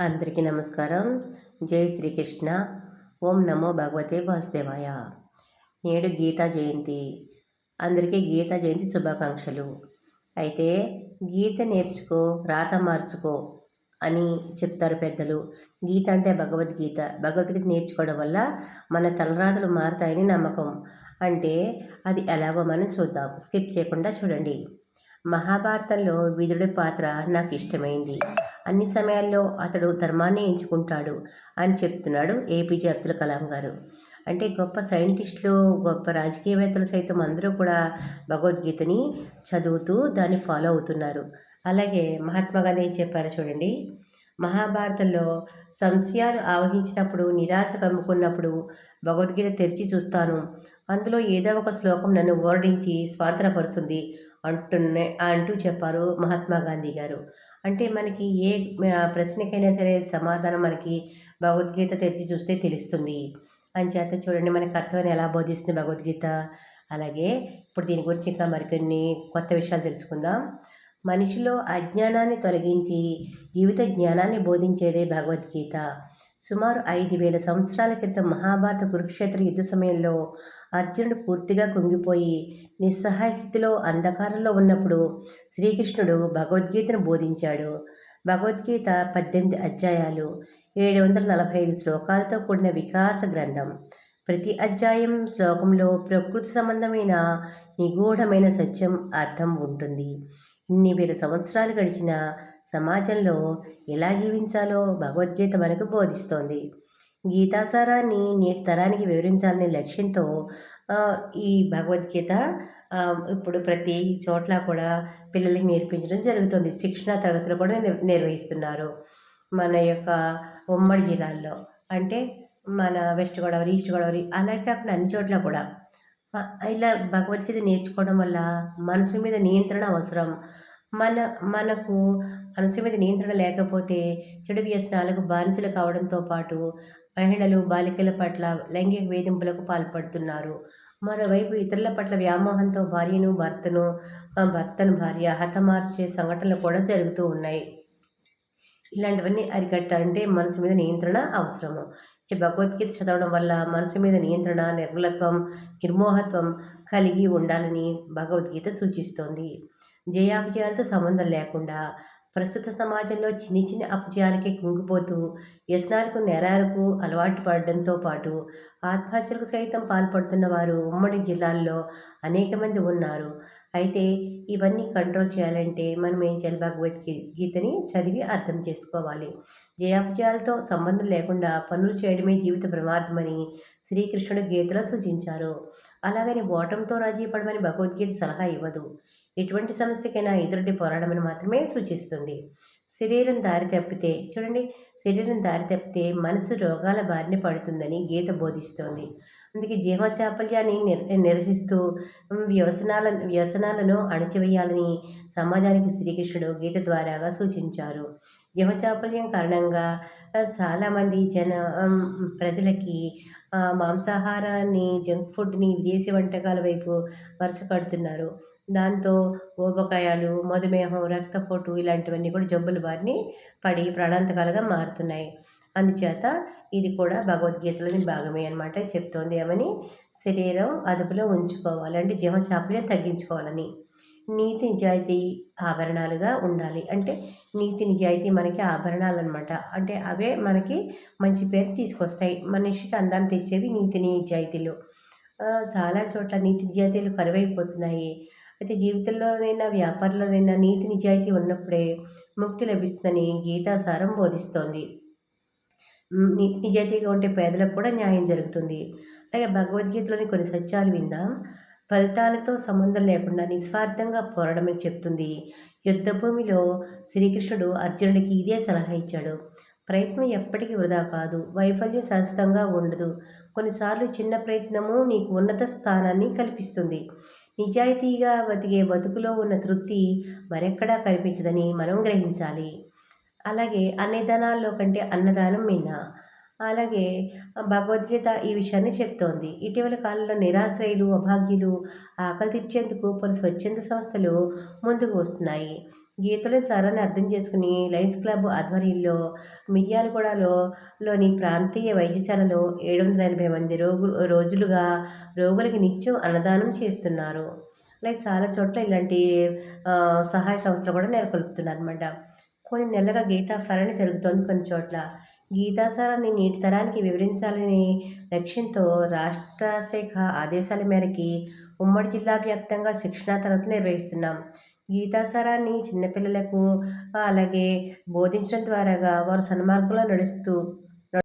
అందరికీ నమస్కారం. జై శ్రీకృష్ణ. ఓం నమో భగవతే వాసుదేవాయ. నేడు గీతా జయంతి. అందరికీ గీతా జయంతి శుభాకాంక్షలు. అయితే గీత నేర్చుకో రాత మార్చుకో అని చెప్తారు పెద్దలు. గీత అంటే భగవద్గీత. భగవద్గీత నేర్చుకోవడం వల్ల మన తలరాతలు మారుతాయని నమ్మకం. అంటే అది ఎలాగో మనం చూద్దాం. స్కిప్ చేయకుండా చూడండి. మహాభారతంలో విదుడి పాత్ర నాకు ఇష్టమైంది అన్ని సమయాల్లో అతడు ధర్మాన్ని ఎంచుకుంటాడు అని చెప్తున్నాడు ఏపీజే అబ్దుల్ కలాం గారు. అంటే గొప్ప సైంటిస్టులు గొప్ప రాజకీయవేత్తలు సైతం అందరూ కూడా భగవద్గీతని చదువుతూ దాన్ని ఫాలో అవుతున్నారు. అలాగే మహాత్మా గాంధీ ఏం చెప్పారు చూడండి. మహాభారతంలో సంశయాలు ఆవహించినప్పుడు నిరాశ కమ్ముకున్నప్పుడు భగవద్గీత తెరిచి చూస్తాను. అందులో ఏదో ఒక శ్లోకం నన్ను ఓరడించి స్వాతంత్రపరుస్తుంది అంటున్నే అంటూ చెప్పారు మహాత్మా గాంధీ గారు. అంటే మనకి ఏ ప్రశ్నకైనా సరే సమాధానం మనకి భగవద్గీత తెరిచి చూస్తే తెలుస్తుంది. అని చేత చూడండి మన కర్తవ్యం ఎలా బోధిస్తుంది భగవద్గీత? అలాగే ఇప్పుడు దీని గురించి ఇంకా మరికొన్ని కొత్త విషయాలు తెలుసుకుందాం. మనిషిలో అజ్ఞానాన్ని తొలగించి జీవిత జ్ఞానాన్ని బోధించేదే భగవద్గీత. సుమారు ఐదు వేల సంవత్సరాల క్రితం మహాభారత కురుక్షేత్ర యుద్ధ సమయంలో అర్జునుడు పూర్తిగా కుంగిపోయి నిస్సహాయ స్థితిలో అంధకారంలో ఉన్నప్పుడు శ్రీకృష్ణుడు భగవద్గీతను బోధించాడు. భగవద్గీత పద్దెనిమిది అధ్యాయాలు ఏడు వందల నలభై ఐదు శ్లోకాలతో కూడిన వికాస గ్రంథం. ప్రతి అధ్యాయం శ్లోకంలో ప్రకృతి సంబంధమైన నిగూఢమైన సత్యం అర్థం ఉంటుంది. ఇన్ని వేల సంవత్సరాలు గడిచిన సమాజంలో ఎలా జీవించాలో భగవద్గీత మనకు బోధిస్తోంది. గీతాసారాన్ని నేటి తరానికి వివరించాలనే లక్ష్యంతో ఈ భగవద్గీత ఇప్పుడు ప్రతి చోట్ల కూడా పిల్లలకి నేర్పించడం జరుగుతుంది. శిక్షణ తరగతులు కూడా నిర్వహిస్తున్నారు. మన యొక్క ఉమ్మడి జిల్లాల్లో. అంటే మన వెస్ట్ గోదావరి ఈస్ట్ గోదావరి అలాగే కాకుండా అన్ని చోట్ల కూడా. ఇలా భగవద్గీత నేర్చుకోవడం వల్ల మనసు మీద నియంత్రణ అవసరం. మన మనకు మనసు మీద నియంత్రణ లేకపోతే చెడు వ్యసనాలకు బానిసలు కావడంతో పాటు మహిళలు బాలికల పట్ల లైంగిక వేధింపులకు పాల్పడుతున్నారు. మరోవైపు ఇతరుల పట్ల వ్యామోహంతో భార్యను భర్తను భర్తను భార్య హతమార్చే సంఘటనలు కూడా జరుగుతూ ఉన్నాయి. ఇలాంటివన్నీ అరికట్టాలంటే మనసు మీద నియంత్రణ అవసరము ఈ భగవద్గీత చదవడం వల్ల మనసు మీద నియంత్రణ నిర్మలత్వం నిర్మోహత్వం కలిగి ఉండాలని భగవద్గీత సూచిస్తోంది. జయాపజయాలతో సంబంధం లేకుండా ప్రస్తుత సమాజంలో చిన్ని చిన్ని అపజయాలకి కుంగిపోతూ వ్యసనాలకు నేరాలకు అలవాటు పడడంతో పాటు ఆత్మహత్యలకు సైతం పాల్పడుతున్న వారు ఉమ్మడి జిల్లాల్లో అనేక మంది ఉన్నారు. అయితే ఇవన్నీ కంట్రోల్ చేయాలంటే మనం ఏం చేయాలి భగవద్గీతని చదివి అర్థం చేసుకోవాలి. జయాపజయాలతో సంబంధం లేకుండా పనులు చేయడమే జీవిత ప్రమాదమని శ్రీకృష్ణుడు గీతలో సూచించారు. అలాగని ఓటంతో రాజీ పడమని భగవద్గీత సలహా ఇవ్వదు. ఎటువంటి సమస్యకైనా ఎదురుడి పోరాడమని మాత్రమే సూచిస్తుంది. శరీరం దారి తప్పితే చూడండి శరీరం దారి తప్పితే మనసు రోగాల బారిన పడుతుందని గీత బోధిస్తోంది. అందుకే జీవచాపల్యాన్ని నిర్ నిరసిస్తూ వ్యసనాల వ్యసనాలను అణచివేయాలని సమాజానికి శ్రీకృష్ణుడు గీత ద్వారాగా సూచించారు. జీవచాపల్యం కారణంగా చాలామంది జన ప్రజలకి మాంసాహారాన్ని జంక్ ఫుడ్ని విదేశీ వంటకాల వైపు వరుస కడుతున్నారు. దాంతో ఊబకాయాలు మధుమేహం రక్తపోటు ఇలాంటివన్నీ కూడా జబ్బులు బారిని పడి ప్రాణాంతకాలుగా మారుతున్నాయి. అందుచేత ఇది కూడా భగవద్గీతలోని భాగమే అనమాట చెప్తోంది ఏమని శరీరం అదుపులో ఉంచుకోవాలి అంటే జీవచాపల్యం తగ్గించుకోవాలని. నీతి నిజాయితీ ఆభరణాలుగా ఉండాలి. అంటే నీతి నిజాయితీ మనకి ఆభరణాలు అనమాట అంటే అవే మనకి మంచి పేరు తీసుకొస్తాయి. మనిషికి అందాన్ని తెచ్చేవి నీతి నిజాయితీలు. చాలా చోట్ల నీతి నిజాయితీలు కరువైపోతున్నాయి. అయితే జీవితంలోనైనా వ్యాపారంలోనైనా నీతి నిజాయితీ ఉన్నప్పుడే ముక్తి లభిస్తుందని గీతాసారం బోధిస్తోంది. నీతి నిజాయితీగా ఉంటే పేదలకు కూడా న్యాయం జరుగుతుంది. అలాగే భగవద్గీతలోని కొన్ని సత్యాలు విందాం. ఫలితాలతో సంబంధం లేకుండా నిస్వార్థంగా పోరాడమని చెప్తుంది. యుద్ధభూమిలో శ్రీకృష్ణుడు అర్జునుడికి ఇదే సలహా ఇచ్చాడు. ప్రయత్నం ఎప్పటికీ వృధా కాదు. వైఫల్యం శాశ్వతంగా ఉండదు. కొన్నిసార్లు చిన్న ప్రయత్నము నీకు ఉన్నత స్థానాన్ని కల్పిస్తుంది. నిజాయితీగా బతికే బతుకులో ఉన్న తృప్తి మరెక్కడా కనిపించదని మనం గ్రహించాలి. అలాగే అన్నదానాల్లో కంటే అన్నదానం మిన్న అలాగే భగవద్గీత ఈ విషయాన్ని చెప్తోంది. ఇటీవల కాలంలో నిరాశ్రయులు అభాగ్యులు ఆకలి తీర్చేందుకు పలు స్వచ్ఛంద సంస్థలు ముందుకు వస్తున్నాయి. గీతలో సారాన్ని అర్థం చేసుకుని లయన్స్ క్లబ్ ఆధ్వర్యంలో మిర్యాలగూడలో లోని ప్రాంతీయ వైద్యశాలలో ఏడు వందల ఎనభై మంది రోగు రోజులుగా రోగులకి నిత్యం అన్నదానం చేస్తున్నారు. లైక్ చాలా చోట్ల ఇలాంటి సహాయ సంస్థలు కూడా నెలకొల్పుతున్నారు అనమాట కొన్ని నెలలుగా గీతా జరుగుతోంది కొన్ని చోట్ల. గీతాసారాన్ని నేటి తరానికి వివరించాలని లక్ష్యంతో రాష్ట్ర శాఖ ఆదేశాల మేరకి ఉమ్మడి జిల్లా వ్యాప్తంగా శిక్షణా తరగతులు నిర్వహిస్తున్నాం. గీతాసారాన్ని చిన్నపిల్లలకు అలాగే బోధించడం ద్వారాగా వారు సన్మార్గంలో నడుస్తూ